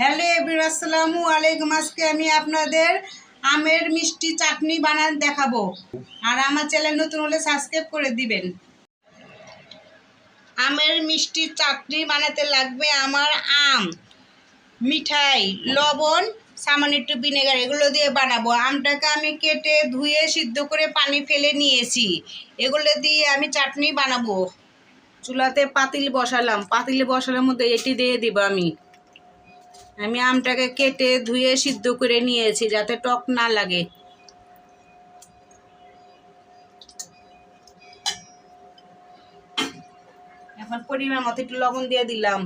Hello everyone, আসসালামু আলাইকুম। আজকে আমি আপনাদের আমের মিষ্টি চাটনি বানান দেখাবো। আর আমার চ্যানেল নতুন হলে সাবস্ক্রাইব করে দিবেন। আমের মিষ্টি চাটনি বানাতে লাগবে আমার আম, মিঠাই, লবণ, সামান্য একটু ভিনেগার, এগুলো দিয়ে বানাবো। আমটাকে আমি কেটে ধুয়ে সিদ্ধ করে পানি ফেলে নিয়েছি। এগুলো দিয়ে আমি চাটনি বানাবো। চুলাতে পাতিল বসালাম। পাতিল বসানোর মধ্যে এটি দিয়ে দিব আমি। আমি আমটাকে কেটে ধুয়ে সিদ্ধ করে নিয়েছি যাতে টক না লাগে। এখন পরিমাণ মতো একটু লবণ দিয়ে দিলাম।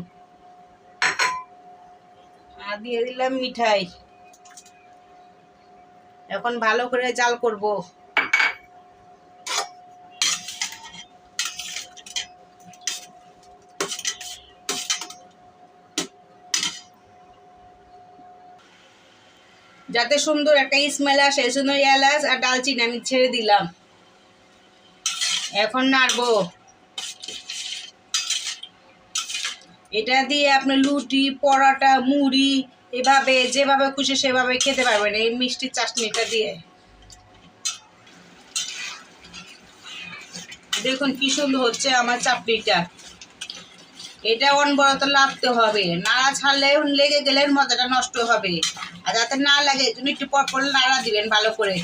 আর দিয়ে দিলাম মিঠাই। এখন ভালো করে জাল করব। যাতে সুন্দর একটা স্মেল আসে এই জন্য এলাচ আর ডালচিনি আমি ছেড়ে দিলাম। এখন নাড়বো। এটা দিয়ে আপনি লুটি, পরোটা, মুড়ি, এভাবে, যেভাবে খুশি সেভাবে খেতে পারবেন এই মিষ্টি চাটনিটা দিয়ে। দেখুন কি সুন্দর হচ্ছে আমার চাটনিটা। এটা অনবরত লাগতে হবে। নাড়া ছাড়লে লেগে গেলে মজাটা নষ্ট হবে। আর যাতে না লাগে, তুমি একটু পর পর নাড়া দিবেন ভালো করে।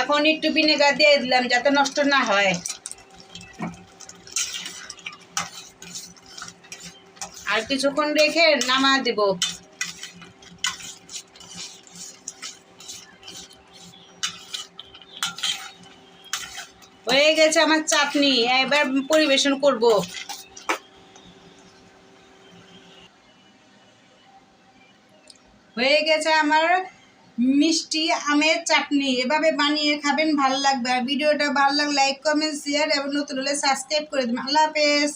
এখন একটু ভিনেগার দিয়ে দিলাম যাতে নষ্ট না হয়। আর কিছুক্ষণ রেখে নামা দেব। হয়ে গেছে আমার চাটনি, এবার পরিবেশন করব। হয়ে গেছে আমার মিষ্টি আমের চাটনি, এভাবে বানিয়ে খাবেন, ভালো লাগবে। আর ভিডিওটা ভালো লাগলে লাইক কমেন্ট শেয়ার এবং নতুন হলে সাবস্ক্রাইব করে দেবেন। আল্লাহ হাফেজ।